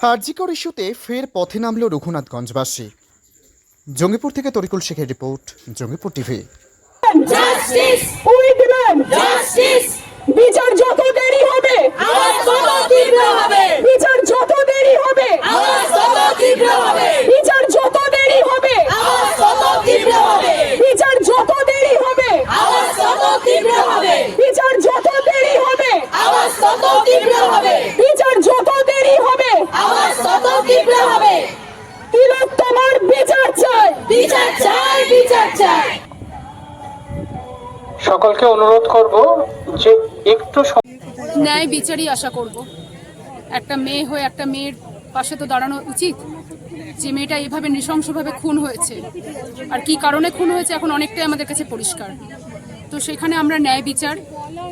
হার্জিকর ইস্যুতে ফের পথে নামল রঘুনাথগঞ্জবাসী। জঙ্গিপুর থেকে তরিকুল শেখের report Jangipur TV justice we demand justice বিচার যত দেরি হবে আওয়াজ তত তীব্র হবে বিচার যত দেরি হবে আওয়াজ তত তীব্র হবে বিচার যত দেরি হবে আওয়াজ তত তীব্র হবে বিচার যত দেরি হবে আওয়াজ তত তীব্র হবে বিচার যত দেরি হবে আওয়াজ তত তীব্র হবে বিচার যত দেরি হবে আওয়াজ তত তীব্র হবে তিলক তোমার বিচার চাই বিচার চাই বিচার চাই। সকলকে অনুরোধ করব যে একটু ন্যায় বিচারই আশা করব। একটা মেয়ে হয়ে একটা মেয়ের পাশে তো দাঁড়ানো উচিত। যে মেয়েটা এভাবে নৃশংসভাবে খুন হয়েছে আর কি কারণে খুন হয়েছে এখন অনেকটাই আমাদের কাছে পরিষ্কার। তো সেখানে আমরা ন্যায় বিচার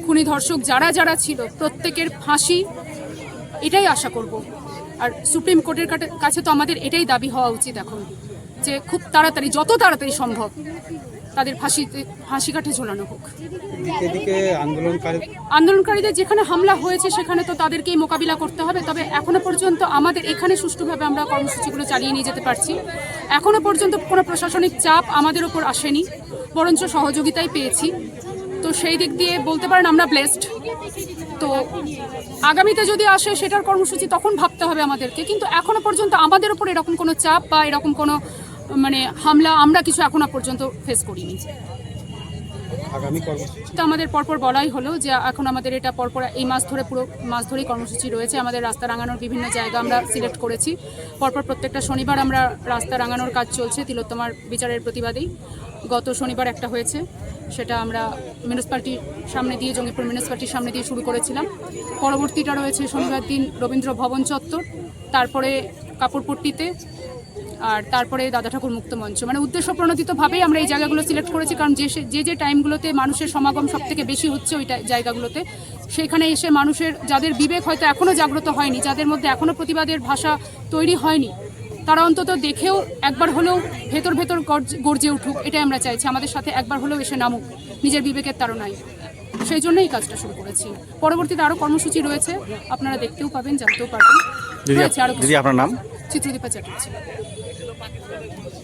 খুনি ধর্ষক যারা যারা ছিল প্রত্যেকের ফাঁসি এটাই আশা করব। আর সুপ্রিম কোর্টের কাছে তো আমাদের এটাই দাবি হওয়া উচিত এখন। যে খুব তাড়াতাড়ি যত তাড়াতাড়ি সম্ভব তাদের ফাঁসিতে ফাঁসি কাঠে ঝোলানো হোক। আন্দোলনকারীদের যেখানে হামলা হয়েছে সেখানে তো তাদেরকেই মোকাবিলা করতে হবে। তবে এখনও পর্যন্ত আমাদের এখানে সুষ্ঠুভাবে আমরা কর্মসূচিগুলো চালিয়ে নিয়ে যেতে পারছি। এখনও পর্যন্ত কোনো প্রশাসনিক চাপ আমাদের ওপর আসেনি বরঞ্চ সহযোগিতাই পেয়েছি। তো সেই দিক দিয়ে বলতে পারেন আমরা ব্লেসড তো আগামীতে যদি আসে সেটার কর্মসূচি তখন ভাবতে হবে আমাদেরকে কিন্তু এখনও পর্যন্ত আমাদের ওপর এরকম কোনো চাপ বা এরকম কোনো মানে হামলা আমরা কিছু এখনও পর্যন্ত ফেস করিনি। তো আমাদের পরপর বলাই হলো যে এখন আমাদের এটা পরপর এই মাস ধরে পুরো মাস ধরেই কর্মসূচি রয়েছে। আমাদের রাস্তা রাঙানোর বিভিন্ন জায়গা আমরা সিলেক্ট করেছি। পরপর প্রত্যেকটা শনিবার আমরা রাস্তা রাঙানোর কাজ চলছে তিলোত্তমার বিচারের প্রতিবাদেই। গত শনিবার একটা হয়েছে সেটা আমরা মিউনিসিপ্যালিটির সামনে দিয়ে জঙ্গিপুর মিউনিসিপ্যালিটির সামনে দিয়ে শুরু করেছিলাম। পরবর্তীটা রয়েছে শনিবার দিন রবীন্দ্র ভবন চত্বর তারপরে কাপড়পট্টিতে আর তারপরে দাদা ঠাকুর মুক্ত মঞ্চ। মানে উদ্দেশ্য প্রণোদিতভাবেই আমরা এই জায়গাগুলো সিলেক্ট করেছি কারণ যে সে- যে যে টাইমগুলোতে মানুষের সমাগম সব থেকে বেশি হচ্ছে ওই জায়গাগুলোতে সেখানে এসে মানুষের যাদের বিবেক হয়তো এখনও জাগ্রত হয়নি যাদের মধ্যে এখনও প্রতিবাদের ভাষা তৈরি হয়নি তারা অন্তত দেখেও একবার হলেও ভেতর ভেতর গর্জ- উঠুক এটাই আমরা চাইছি। আমাদের সাথে একবার হলেও এসে নামুক নিজের বিবেকের তাড়নায়। সেই জন্যই কাজটা শুরু করেছি। পরবর্তীতে আরও কর্মসূচি রয়েছে আপনারা দেখতেও পাবেন জানতেও পারবেন। রয়েছে আরও আপনার নাম? চিত্রদীপা চ্যাটার্জি। পাকিস্তানের